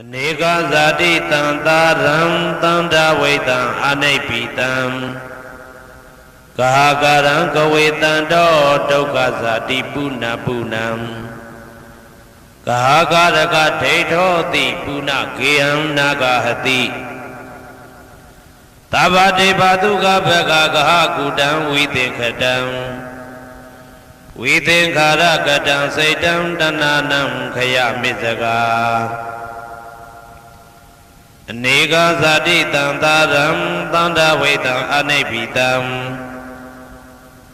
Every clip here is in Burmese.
အနေကဇာတိတံသာရံတန္တဝိတံအနိပိတံကာကာရံကဝေတံတောဒုက္ခဇာတိပုဏ္ဏပုဏ္ဏံကာကာရကဒိဋ္ဌောတိပုဏ္ဏကေယံနာဂဟတိသဗ္ဗတေဘာတုကဘဂကဟကုတံဝိသင်္ခတံဝိသင်္ခာရကတံစိတ်တံတဏနံခယမိစကာ အနေကဇာတိတံသာရံတန္တဝေတံအနိပိတံ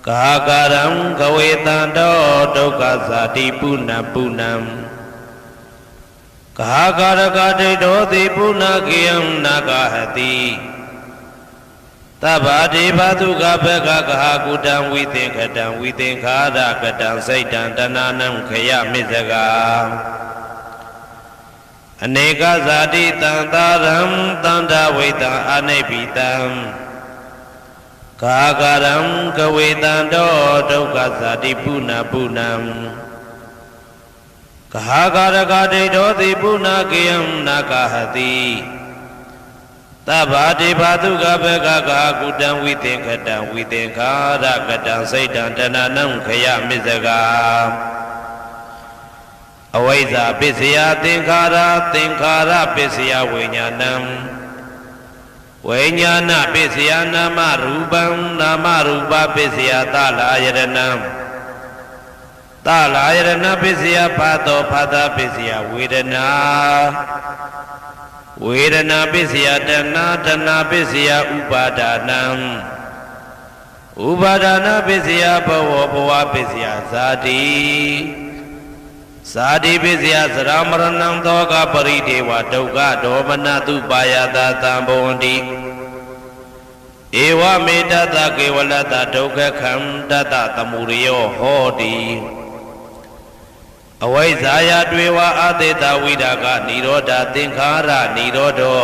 ကာကာရံကဝေတံတောဒုက္ခဇာတိပုဏ္ဏပုဏ္ဏံကာကာရကဒိဋ္ဌောတိပုဏ္ဏကေယံနာဂဟတိသဗ္ဗတိဘာတုကဘကကဟာကုတံဝိသင်္ခတံဝိသင်္ခာရကတံစိတ်တံတဏနံခယမိစကာ အနေကဇာတိတံသာရံတန္တဝိတံအနိပိတံကာကရံကဝေတံတောဒုက္ခဇာတိပုဏ္ဏပုဏ္ဏံကာကာရကဒိဋ္ဌောတိပုဏ္ဏကေယံနာဂဟတိသဗ္ဗတိဘာတုကဘကကာကုတံဝိသင်္ခတံဝိသင်္ခာရကတံစိတ်တံတဏနံခယမစ္စကာ အဝိဇ္ဇာပစ္စယသင်္ခါရသင်္ခါရပစ္စယဝိညာဏံဝိညာဏပစ္စယနာမရူပံနာမရူပပစ္စယသလာယရဏံသလာယရဏပစ္စယဖာတောဖာတာပစ္စယဝေဒနာဝေဒနာပစ္စယတဏတဏပစ္စယဥပါဒနာဥပါဒနာပစ္စယဘဝဘဝပစ္စယဇာတိ ဇာတိပစ္စယသရမရဏံသောကပရိဒေဝဒုက္ခဒေါမနတုပါယတာသံဘဝန္တိဧဝမေတ္တကေဝလတ္တဒုက္ခခန္တတသမုရိယောဟောတိအဝိဇ္ဇာယတွေဝအသေတဝိဒါကនិရောဓသင်္ခါရនិရောဓော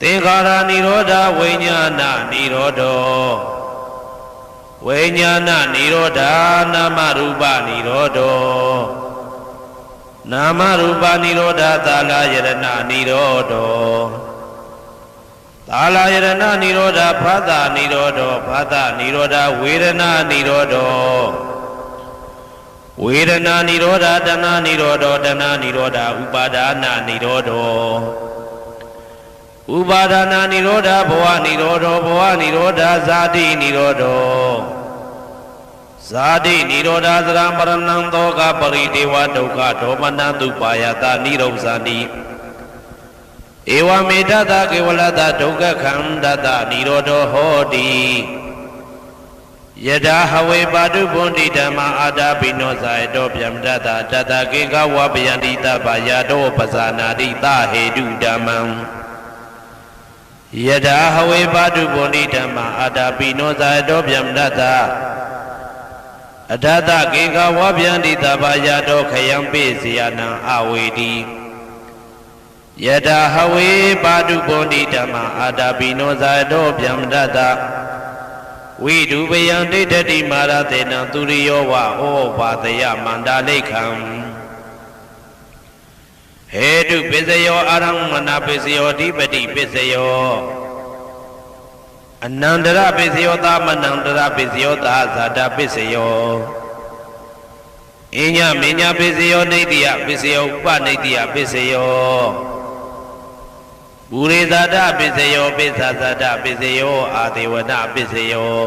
သင်္ခါရនិရောဓဝိညာဏនិရောဓော ဝိညာဏនិရောဓနာမရူပនិရောဓောနာမရူပនិရောဓသာလယရဏនិရောဓောသာလယရဏនិရောဓဖသនិရောဓောဖသនិရောဓဝေဒနာនិရောဓောဝေဒနာនិရောဓတဏនិရောဓောတဏនិရောဓဥပါဒာနာនិရောဓောဥပါဒနာនិရောဓဘဝនិရောဓောဘဝនិရောဓဇာတိនិရောဓော ဇာတိនិရောဓသရမရဏံသောကပရိဒေဝဒုက္ခဒေါမနတုပါယတာនិရောဇာတိဧဝမေတ္တကေဝလတဒုက္ခခန္တတនិရောဓောဟောတိယထာဟဝေပါတုဗုန်တိဓမ္မာအာတာပိနောဇာယတောဗျမတတတတကေကဝပယန္တိတပယတောပဇာနာတိတဟေတုဓမ္မံယထာဟဝေပါတုဗုန်တိဓမ္မာအာတာပိနောဇာယတောဗျမတတ အထတကေကဝဗျန္တိတပယတောခယံပိစီယနံအဝေတိယထာဟဝေပါတုဗုန်တိဓမ္မာအာတာပိနောဇာယတောဗျမတတဝိဒုပယံဒိဋ္ဌတိမာရတေနံသူရိယောဝဩဘာတယမန္တာလိခံဟေတုပစ္စယောအာရမဏပစ္စယောဓိပတိပစ္စယော အနန္တရပစ္စယောသမနန္တရပစ္စယောသာဇာတပစ္စယောအညမညပစ္စယောနေတိယပစ္စယောဥပနေတိယပစ္စယောဘူရိဇာတပစ္စယောပိစ္ဆာဇာတပစ္စယောအာဒေဝနပစ္စယော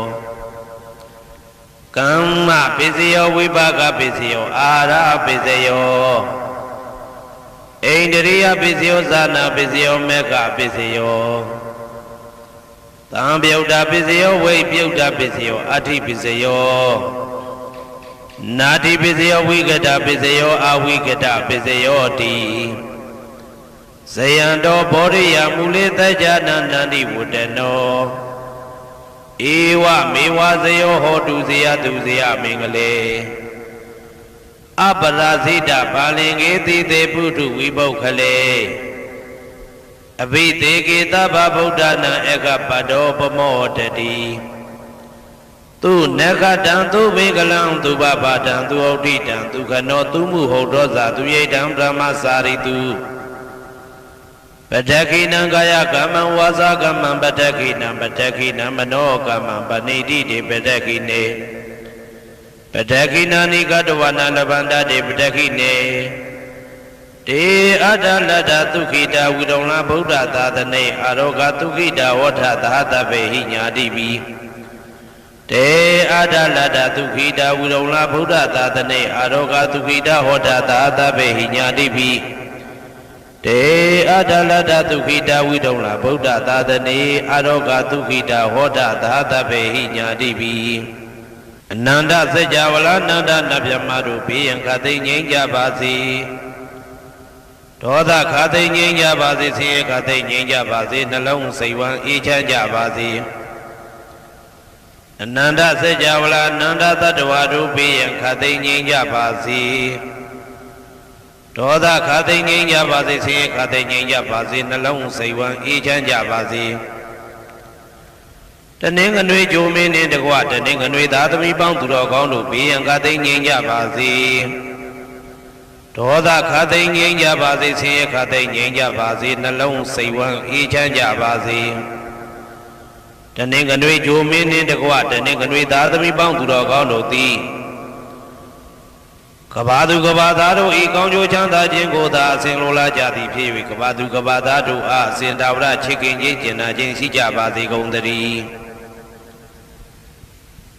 ကမ္မပစ္စယောဝိပါကပစ္စယောအာရပစ္စယောဣန္ဒရိယပစ္စယောဇာနာပစ္စယောမေဃပစ္စယော သံပြုတ်တာပစ္စယောဝိပြုတ်တာပစ္စယောအဋ္ဌိပစ္စယောနာတိပစ္စယောဝိကတပစ္စယောအဝိကတပစ္စယောတိဇယံတော်ဘောရိယမူလေတကြနန္တန္တိဝတ္တနောဧဝမေဝဇယောဟောတုဇယတုဇယမင်္ဂလေအပရာဇိတဘာလင်ကေတိတေပုထုဝိပုခလေ အဘိသေကေတဗဗုဒ္ဓနာဧကပတောပမောတတိသူနဂတံသူဘေကလံသူပပါတံသူဩဋိတံသူခနောသူမှုဟုတ်တော်သာသူရိတံဗြဟ္မစာရိတုပတ္တခိနံကာယကမ္မံဝါစာကမ္မံပတ္တခိနံပတ္တခိနံမနောကမ္မံပဏိတိတိပတ္တခိနေပတ္တခိနာနိကတဝနာလဗန္တတိပတ္တခိနေ တေအတ္တလတ္တသုခိတာဝိရုံလဗုဒ္ဓသာသနေအာရောဂသုခိတာဝဋ္ဌသာသဗ္ဗေဟိညာတိပိတေအတ္တလတ္တသုခိတာဝိရုံလဗုဒ္ဓသာသနေအာရောဂသုခိတာဟောတာသာသဗ္ဗေဟိညာတိပိတေအတ္တလတ္တသုခိတာဝိရုံလဗုဒ္ဓသာသနေအာရောဂသုခိတာဟောတာသာသဗ္ဗေဟိညာတိပိအနန္တစัจ java လာနန္ဒနဗျမတို့ဘေးရန်ခသိငြိမ်းကြပါစေ ဒေါသခသိငြိမ်းကြပါစေဆင်းရဲခသိငြိမ်းကြပါစေနှလုံးစိတ်ဝမ်းအေးချမ်းကြပါစေအနန္တစัจ java လာနန္ဒတတ္တဝါတို့ဘေးရန်ခသိငြိမ်းကြပါစေဒေါသခသိငြိမ်းကြပါစေဆင်းရဲခသိငြိမ်းကြပါစေနှလုံးစိတ်ဝမ်းအေးချမ်းကြပါစေတနင်္ဂနွေဂျိုမင်းနှင့်တကွတနင်္ဂနွေသားသမီးပေါင်းသူတော်ကောင်းတို့ဘေးရန်ကသိငြိမ်းကြပါစေ ဒေါသခသိငြိမ်းကြပါစေဆင်းရဲခသိငြိမ်းကြပါစေနှလုံးစိတ်ဝမ်းအေးချမ်းကြပါစေတနင်္ဂနွေဂျိုမင်းနှင့်တကွတနင်္ဂနွေသားသမီးပေါင်းသူတော်ကောင်းတို့သည်ကဘာသူကဘာသားတို့ဤကောင်းကျိုးချမ်းသာခြင်းကိုသာအစဉ်လိုလားကြသည်ဖြစ်၍ကဘာသူကဘာသားတို့အားအစဉ်တာဝရချစ်ခင်ခြင်းကျင်နာခြင်းရှိကြပါစေကုန်သတည်း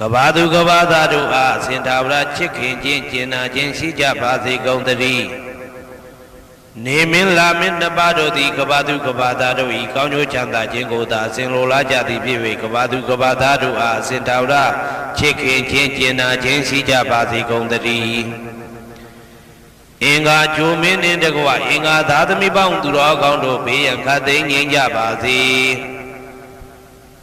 ကဘာသူကဘာသားတို့အားအစဉ်သာဝရချစ်ခင်ခြင်းကျင်နာခြင်းရှိကြပါစေကုန်သတည်းနေမင်းလာမင်းနှစ်ပါးတို့သည်ကဘာသူကဘာသားတို့ဤကောင်းကျိုးချမ်းသာခြင်းကိုသာအစဉ်လိုလားကြသည်ဖြစ်၍ကဘာသူကဘာသားတို့အားအစဉ်သာဝရချစ်ခင်ခြင်းကျင်နာခြင်းရှိကြပါစေကုန်သတည်းအင်္ဂါဂျိုမင်းနှင့်တကွအင်္ဂါသာသမီပေါင်းသူတော်ကောင်းတို့ဘေးရန်ခတ်သိမ်းငြိမ်းကြပါစေ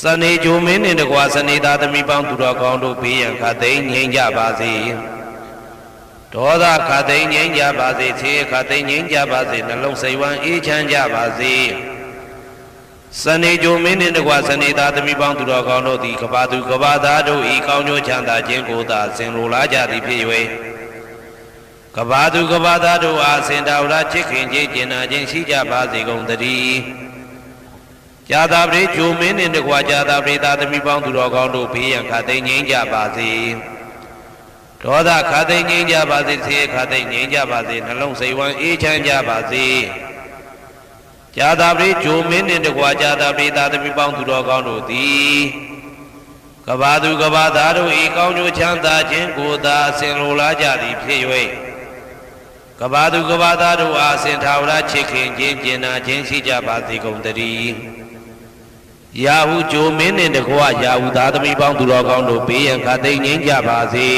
စနေဂျိုမင်းနှင့်တကွာစနေသားသမီးပေါင်းသူတော်ကောင်းတို့ဘေးရန်ခသိမ်းငြိမ်းကြပါစေဒေါသခသိမ်းငြိမ်းကြပါစေခြေခသိမ်းငြိမ်းကြပါစေနှလုံးစိတ်ဝမ်းအေးချမ်းကြပါစေစနေဂျိုမင်းနှင့်တကွာစနေသားသမီးပေါင်းသူတော်ကောင်းတို့သည်ကဘာသူကဘာသားတို့ဤကောင်းကျိုးချမ်းသာခြင်းကိုသာစင်လိုလားကြသည်ဖြစ်၍ကဘာသူကဘာသားတို့အားစင်တာဝရချစ်ခင်ခြင်းကျင်နာခြင်းရှိကြပါစေကုန်သတည်း ကြာသာပရိဂျိုမင်းနှင့်တကွာကြာသာပရိသာသမီပေါင်းသူတော်ကောင်းတို့ဘေးရန်ခသိငြိမ်းကြပါစေဒေါသခသိငြိမ်းကြပါစေဆေးခသိငြိမ်းကြပါစေနှလုံးစိတ်ဝမ်းအေးချမ်းကြပါစေကြာသာပရိဂျိုမင်းနှင့်တကွာကြာသာပရိသာသမီပေါင်းသူတော်ကောင်းတို့သည်ကဘာသူကဘာသားတို့ဤကောင်းကျိုးချမ်းသာခြင်းကိုသာအစဉ်လိုလားကြသည်ဖြစ်၍ကဘာသူကဘာသားတို့အားစင်ထာဝရချစ်ခင်ခြင်းကျင်နာခြင်းရှိကြပါစေကုန်တည်း ရာဟုဂျိုမင်းနှင့်တကွရာဟုသားသမီးပေါင်းသူတော်ကောင်းတို့ဘေးရန်ခသိမ့်ငြိမ်းကြပါစေ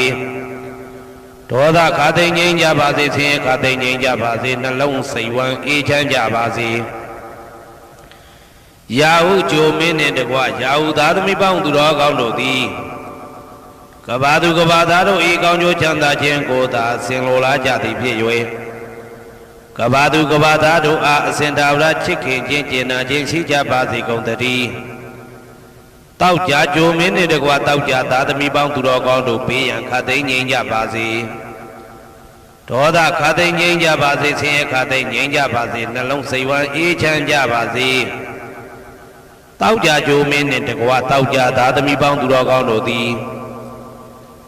ဒေါသခသိမ့်ငြိမ်းကြပါစေဆင်းရဲခသိမ့်ငြိမ်းကြပါစေနှလုံးစိတ်ဝမ်းအေးချမ်းကြပါစေရာဟုဂျိုမင်းနှင့်တကွရာဟုသားသမီးပေါင်းသူတော်ကောင်းတို့သည်ကဘာသူကဘာသားတို့ဤကောင်းကျိုးချမ်းသာခြင်းကိုသာဆင်လိုလားကြသည်ဖြစ်၍ ကကဘာသူကဘာသားတို့အားအစဉ်တာဝရချစ်ခင်ခြင်းကျင်နာခြင်းရှိကြပါစေကုန်သတည်းတောက်ကြကြိုမင်းနှင့်တကွာတောက်ကြသားသမီးပေါင်းသူတော်ကောင်းတို့ဘေးရန်ခတ်သိမ်းငြိမ်းကြပါစေဒေါသခတ်သိမ်းငြိမ်းကြပါစေဆင်းရဲခတ်သိမ်းငြိမ်းကြပါစေနှလုံးစိတ်ဝမ်းအေးချမ်းကြပါစေတောက်ကြကြိုမင်းနှင့်တကွာတောက်ကြသားသမီးပေါင်းသူတော်ကောင်းတို့သည်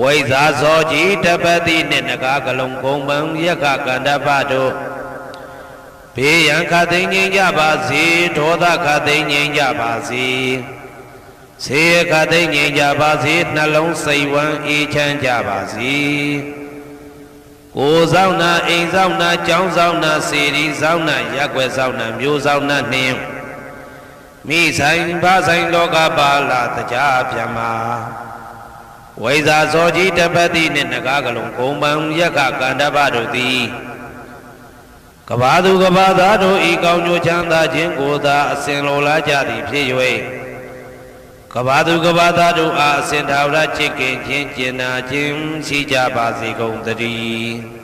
ဝိဇာဇောကြီးတပတိနှင့်နဂါကလုံးကုံပံယက္ခကန္တပတို့ဘေးရန်ခတ်သိမ်းငြိမ်းကြပါစေဒေါသခတ်သိမ်းငြိမ်းကြပါစေဆေးခတ်သိမ်းငြိမ်းကြပါစေနှလုံးစိတ်ဝမ်းအေးချမ်းကြပါစေကိုယ်ဆောင်နာအိမ်ဆောင်နာကျောင်းဆောင်နာစေရီဆောင်နာရက်ွယ်ဆောင်နာမျိုးဆောင်နာနှင့်မိဆိုင်ဖဆိုင်လောကပါလာတရားပြမ ဝိဇာဇောကြီးတပတိနှင့်နဂါကလုံးဂုံပံယက္ခကန္တပတို့သည်ကဘာသူကဘာသားတို့ဤကောင်းကျိုးချမ်းသာခြင်းကိုသာအစဉ်လိုလားကြသည်ဖြစ်၍ကဘာသူကဘာသားတို့အားအစဉ်သာဝရချစ်ခင်ခြင်းကျင်နာခြင်းရှိကြပါစေကုန်သတည်း